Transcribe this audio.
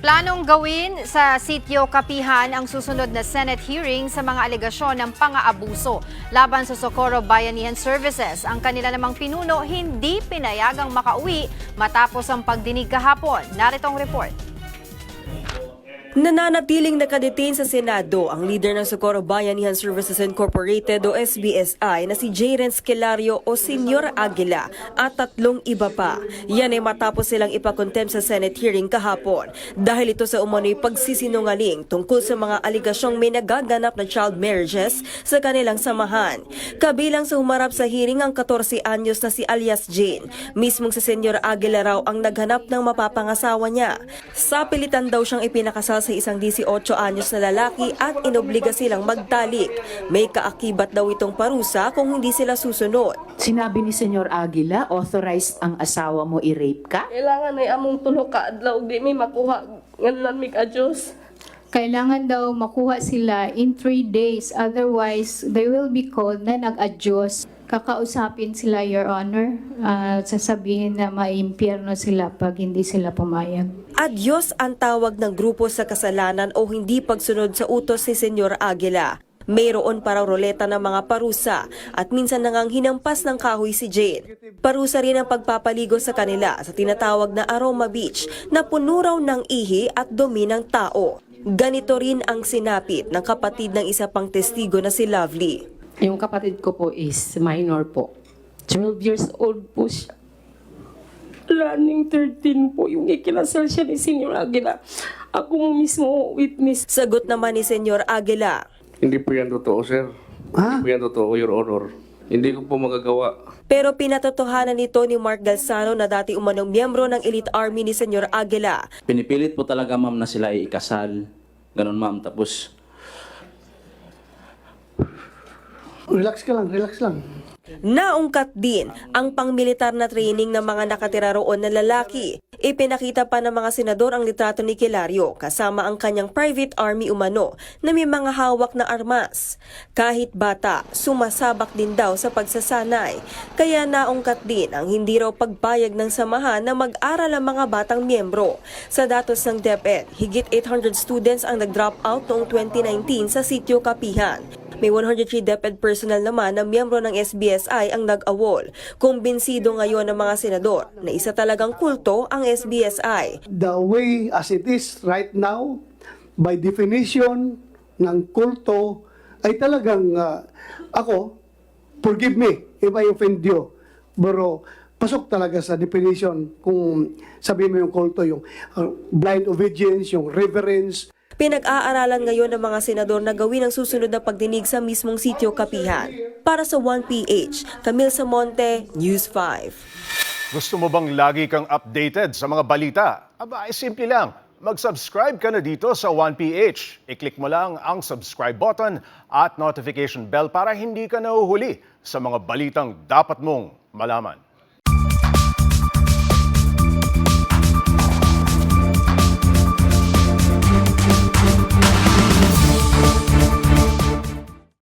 Planong gawin sa sitio Kapihan ang susunod na Senate hearing sa mga alegasyon ng pang-aabuso laban sa Socorro Bayanihan Services. Ang kanila namang pinuno hindi pinayagang makauwi matapos ang pagdinig kahapon. Narito ang report. Nananatiling nakadetain sa Senado ang leader ng Socorro Bayanihan Services Incorporated o SBSI na si Jaren Skelario o Senyor Aguila at tatlong iba pa. Yan ay matapos silang ipakontem sa Senate hearing kahapon dahil ito sa umano'y pagsisinungaling tungkol sa mga aligasyong may nagaganap na child marriages sa kanilang samahan. Kabilang sa humarap sa hearing ang 14 anyos na si alias Jane. Mismong si Senyor Aguila raw ang naghanap ng mapapangasawa niya. Sa pilitan daw siyang ipinakasal sa isang 18 anyos na lalaki at inobliga silang magtalik. May kaakibat daw itong parusa kung hindi sila susunod. Sinabi ni Senyor Aguila, authorized ang asawa mo i-rape ka? Kailangan ay among tulo ka adlaw di mi makuha nganlan mi adjust. Kailangan daw makuha sila in three days. Otherwise, they will be called na nag-adjust. Kakausapin sila, Your Honor. Ah, sasabihin na maimpyerno sila pag hindi sila pumayag. Adyos ang tawag ng grupo sa kasalanan o hindi pagsunod sa utos ni Senyor Aguila. Mayroon para roleta ng mga parusa at minsan nangang hinampas ng kahoy si Jane. Parusa rin ang pagpapaligo sa kanila sa tinatawag na Aroma Beach na puno raw ng ihi at dumi ng tao. Ganito rin ang sinapit ng kapatid ng isa pang testigo na si Lovely. Yung kapatid ko po is minor po. 12 years old po siya. Running 13 po yung ikinasal siya ni Senior Aguila. Ako mo mismo witness. Sagot naman ni Senyor Aguila. Hindi po yan totoo, sir. Hindi po yan totoo, Your Honor. Hindi ko po magagawa. Pero pinatotohanan nito ni Mark Galsano na dati umanong miyembro ng elite army ni Senyor Aguila Pinipilit po talaga ma'am na sila ay ikasal. Ganun ma'am. Tapos Relax ka lang, relax lang. Naungkat din ang pangmilitar na training ng mga nakatira roon na lalaki. Ipinakita pa ng mga senador ang litrato ni Kilario kasama ang kanyang private army umano na may mga hawak na armas. Kahit bata, sumasabak din daw sa pagsasanay. Kaya naungkat din ang hindi raw pagpayag ng samahan na mag-aral ang mga batang miyembro. Sa datos ng DepEd, higit 800 students ang nag-drop out noong 2019 sa sitio Kapihan. May 103 DepEd personnel naman na miyembro ng SBSI ang nag-awol. Kumbinsido ngayon ng mga senador na isa talagang kulto ang SBSI. The way as it is right now, by definition ng kulto, ay talagang ah, ako, forgive me if I offend you. Pero pasok talaga sa definition kung sabihin mo yung kulto, yung ah, blind obedience, yung reverence, Pinag-aaralan ngayon ng mga senador na gawin ang susunod na pagdinig sa mismong sitio Kapihan. Para sa 1PH, Camille Samonte, News 5. Gusto mo bang lagi kang updated sa mga balita? Aba, ay simple lang. Mag-subscribe ka na dito sa 1PH. I-click mo lang ang subscribe button at notification bell para hindi ka nahuhuli sa mga balitang dapat mong malaman.